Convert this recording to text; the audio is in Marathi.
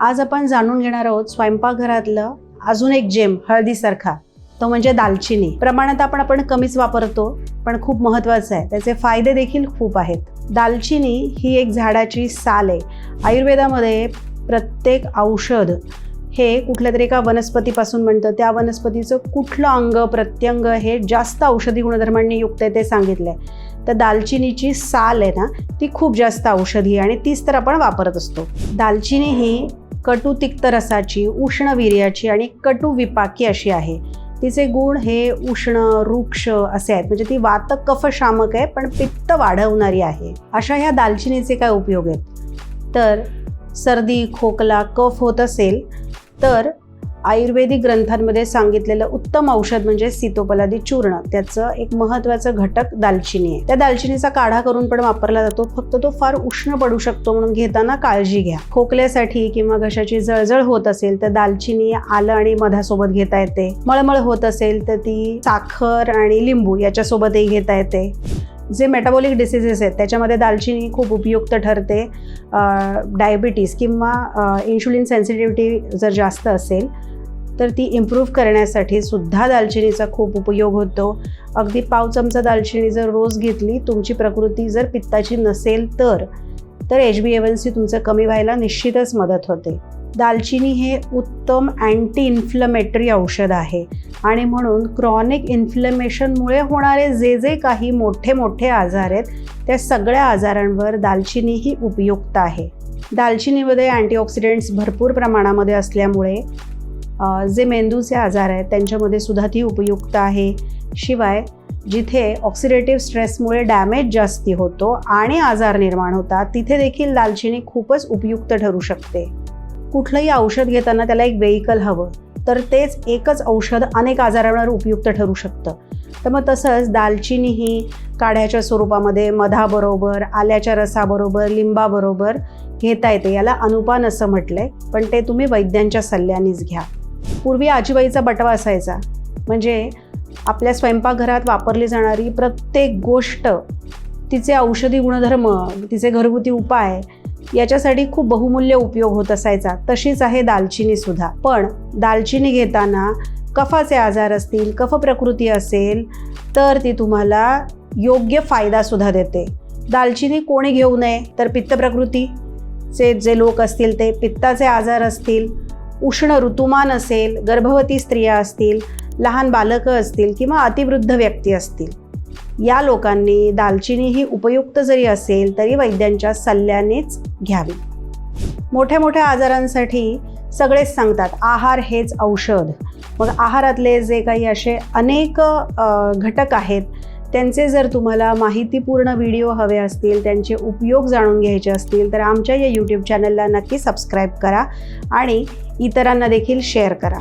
आज आपण जाणून घेणार आहोत स्वयंपाकघरातलं अजून एक जेम हळदीसारखा. तो म्हणजे दालचिनी. प्रमाणात आपण आपण कमीच वापरतो पण खूप महत्त्वाचं आहे. त्याचे फायदे देखील खूप आहेत. दालचिनी ही एक झाडाची साल आहे. आयुर्वेदामध्ये प्रत्येक औषध हे कुठल्या तरी एका वनस्पतीपासून म्हणतं त्या वनस्पतीचं कुठलं अंग प्रत्यंग हे जास्त औषधी गुणधर्मांनी युक्त आहे ते सांगितलं आहे तर दालचिनीची साल आहे ना ती खूप जास्त औषधी आहे आणि तीच तर आपण वापरत असतो. दालचिनी ही कटू तिक्त रसाची उष्ण वीर्याची आणि कटू विपाकी अशी आहे. तिचे गुण हे उष्ण वृक्ष असे आहेत. म्हणजे ती वातक कफ शामक आहे पण पित्त वाढवणारी आहे. अशा ह्या दालचिनीचे काय उपयोग आहेत? तर सर्दी खोकला कफ होत असेल तर आयुर्वेदिक ग्रंथांमध्ये सांगितलेलं उत्तम औषध म्हणजे सीतोपलादी चूर्ण. त्याचं एक महत्त्वाचं घटक दालचिनी आहे. त्या दालचिनीचा काढा करून पण वापरला जातो. फक्त तो फार उष्ण पडू शकतो म्हणून घेताना काळजी घ्या. खोकल्यासाठी किंवा घशाची जळजळ होत असेल तर दालचिनी आलं आणि मधासोबत घेता येते. मळमळ होत असेल तर ती साखर आणि लिंबू याच्यासोबतही घेता येते. जे मेटाबॉलिक डिसिजेस आहेत त्याच्यामध्ये दालचिनी खूप उपयुक्त ठरते. डायबिटीस किंवा इन्शुलिन सेन्सिटिव्हिटी जर जास्त असेल तर ती इम्प्रूव्ह करण्यासाठी सुद्धा दालचिनीचा खूप उपयोग होतो. अगदी पाव चमचा दालचिनी जर रोज घेतली तुमची प्रकृती जर पित्ताची नसेल तर तर एच बी एवन सी तुमचं कमी व्हायला निश्चितच मदत होते. दालचिनी हे उत्तम अँटी इन्फ्लमेटरी औषध आहे आणि म्हणून क्रॉनिक इन्फ्लमेशनमुळे होणारे जे जे काही मोठे मोठे आजार आहेत त्या सगळ्या आजारांवर दालचिनी ही उपयुक्त आहे. दालचिनीमध्ये अँटीऑक्सिडंट्स भरपूर प्रमाणामध्ये असल्यामुळे जे मेंदूचे आजार आहेत त्यांच्यामध्ये सुद्धा ती उपयुक्त आहे. शिवाय जिथे ऑक्सिडेटिव्ह स्ट्रेसमुळे डॅमेज जास्ती होतो आणि आजार निर्माण होतात तिथे देखील दालचिनी खूपच उपयुक्त ठरू शकते. कुठलंही औषध घेताना त्याला एक वेहिकल हवं तर तेच एकच औषध अनेक आजारांवर उपयुक्त ठरू शकतं. तर मग तसंच दालचिनी ही काढ्याच्या स्वरूपामध्ये मधाबरोबर आल्याच्या रसाबरोबर लिंबाबरोबर घेता येते. याला अनुपान असं म्हटलंय पण ते तुम्ही वैद्यांच्या सल्ल्यानेच घ्या. पूर्वी आजीबाईचा बटवा असायचा. म्हणजे आपल्या स्वयंपाकघरात वापरली जाणारी प्रत्येक गोष्ट तिचे औषधी गुणधर्म तिचे घरगुती उपाय याच्यासाठी खूप बहुमूल्य उपयोग होत असायचा. तशीच आहे दालचिनीसुद्धा पण दालचिनी घेताना कफाचे आजार असतील कफ प्रकृती असेल तर ती तुम्हाला योग्य फायदासुद्धा देते. दालचिनी कोणी घेऊ नये तर पित्त प्रकृतीचे जे लोक असतील ते पित्ताचे आजार असतील उष्ण ऋतुमान असेल गर्भवती स्त्रिया असतील लहान बालकं असतील किंवा अतिवृद्ध व्यक्ती असतील या लोकांनी दालचिनी ही उपयुक्त जरी असेल तरी वैद्यांच्या सल्ल्यानेच घ्यावी. मोठ्या मोठ्या आजारांसाठी सगळेच सांगतात आहार हेच औषध. मग आहारातले जे काही असे अनेक घटक आहेत त्यांचे जर तुम्हाला माहितीपूर्ण व्हिडिओ हवे असतील त्यांचे उपयोग जाणून घ्यायचे असतील तर आमच्या या यूट्यूब चॅनलला नक्की सबस्क्राईब करा आणि इतरांना देखील शेअर करा.